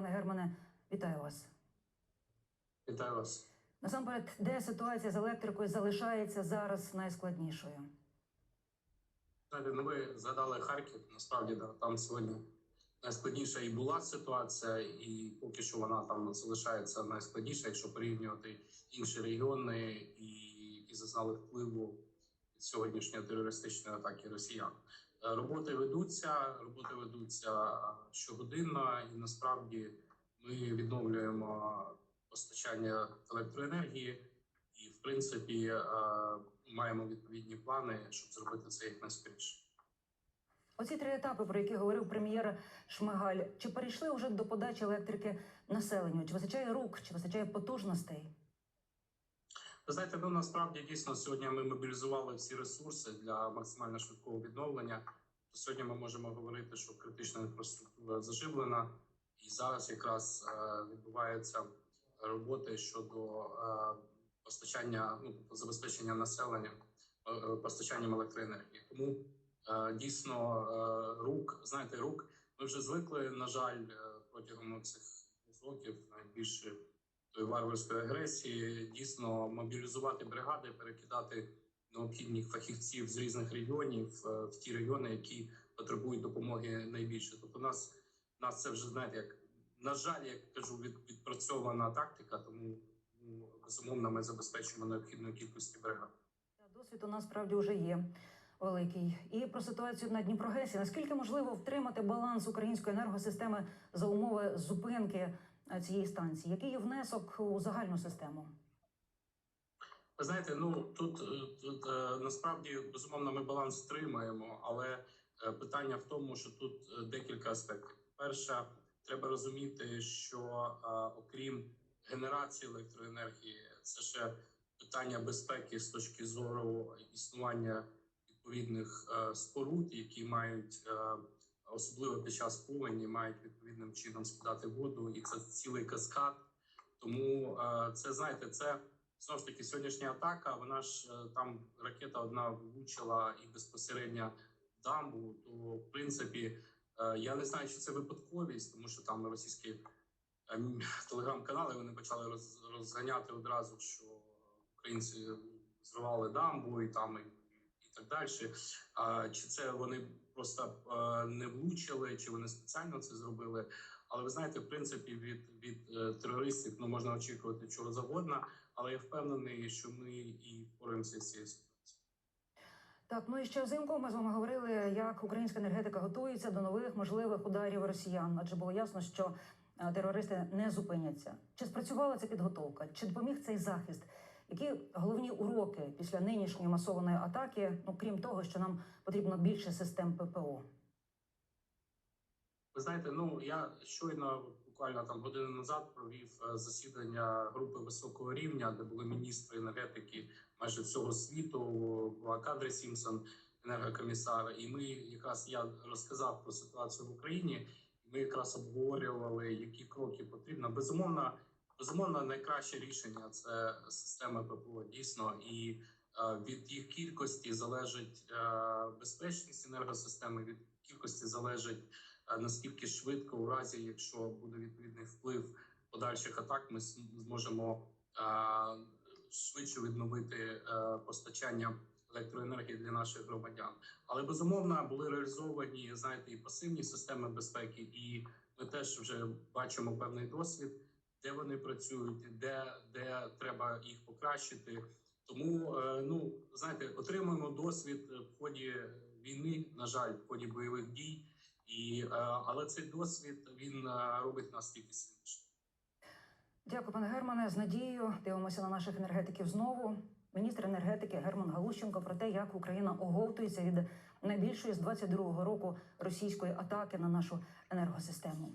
Пане Германе, вітаю вас. Вітаю вас. Насамперед, де ситуація з електрикою залишається зараз найскладнішою? Ну ви згадали Харків. Насправді да, там сьогодні найскладніша і була ситуація, і поки що вона там залишається найскладніша, якщо порівнювати інші регіони, і які зазнали впливу від сьогоднішньої терористичної атаки росіян. Е, Роботи ведуться, роботи ведуться щогодинно, і насправді ми відновлюємо постачання електроенергії. І, в принципі, е, маємо відповідні плани, щоб зробити це якнайскоріше. Оці три етапи, про які говорив прем'єр Шмигаль, чи перейшли вже до подачі електрики населенню? Чи вистачає рук, чи вистачає потужностей? Ви знаєте, ну насправді дійсно сьогодні ми мобілізували всі ресурси для максимально швидкого відновлення. То сьогодні ми можемо говорити, що критична інфраструктура заживлена, і зараз якраз е, відбуваються роботи щодо е, постачання, ну тобто забезпечення населення е, е, постачанням електроенергії. Тому е, дійсно е, рук, знаєте, рук ми вже звикли, на жаль, е, протягом цих років найбільше тої варварської агресії, дійсно мобілізувати бригади, перекидати необхідних фахівців з різних регіонів е, в ті регіони, які потребують допомоги найбільше. Тобто, у нас нас це вже знаєте, як на жаль, як кажу, від, відпрацьована тактика, тому ну, безумовно ми забезпечуємо необхідної кількості бригад. Досвід у нас справді вже є великий. І про ситуацію на Дніпрогесі. Наскільки можливо втримати баланс української енергосистеми за умови зупинки цієї станції? Який є внесок у загальну систему? Ви знаєте, ну тут, е, тут е, насправді безумовно ми баланс тримаємо, але е, питання в тому, що тут декілька аспектів. Перше, треба розуміти, що окрім генерації електроенергії, це ще питання безпеки з точки зору існування відповідних споруд, які мають особливо під час повені, мають відповідним чином скидати воду, і це цілий каскад. Тому е, це знаєте, це знову ж таки сьогоднішня атака. Вона ж е, там ракета одна влучила і безпосередньо в дамбу. То в принципі е, я не знаю, чи це випадковість, тому що там російські телеграм-канали вони почали роз, розганяти одразу, що українці зривали дамбу і там так далі. А чи це вони просто не влучили, чи вони спеціально це зробили? Але ви знаєте, в принципі, від, від е, терористів ну можна очікувати чого завгодно, але я впевнений, що ми і впораємося з цією ситуацією. Так, ну і ще взимку ми з вами говорили, як українська енергетика готується до нових можливих ударів росіян, адже було ясно, що е, терористи не зупиняться. Чи спрацювала ця підготовка? Чи допоміг цей захист? Які головні уроки після нинішньої масованої атаки? Ну крім того, що нам потрібно більше систем ППО? Ви знаєте, ну я щойно буквально там годину назад провів е, засідання групи високого рівня, де були міністри енергетики майже всього світу. Була Кадри Сімпсон, енергокомісар. І ми якраз я розказав про ситуацію в Україні. Ми якраз обговорювали, які кроки потрібно. Безумовно, безумовно, найкраще рішення це система ППО дійсно і. е, Від їх кількості залежить е, безпечність енергосистеми. Від кількості залежить е, наскільки швидко, у разі, якщо буде відповідний вплив подальших атак, ми зможемо швидше відновити постачання електроенергії для наших громадян. Але безумовно були реалізовані знаєте і пасивні системи безпеки, і ми теж вже бачимо певний досвід, де вони працюють, де, де треба їх покращити. Тому е, ну знаєте, отримуємо досвід в ході війни, на жаль, в ході бойових дій. І е, але цей досвід він е, робить нас тільки сильніше. Дякую, пане Германе. З надією дивимося на наших енергетиків знову. Міністр енергетики Герман Галущенко про те, як Україна оговтується від найбільшої з 22-го року російської атаки на нашу енергосистему.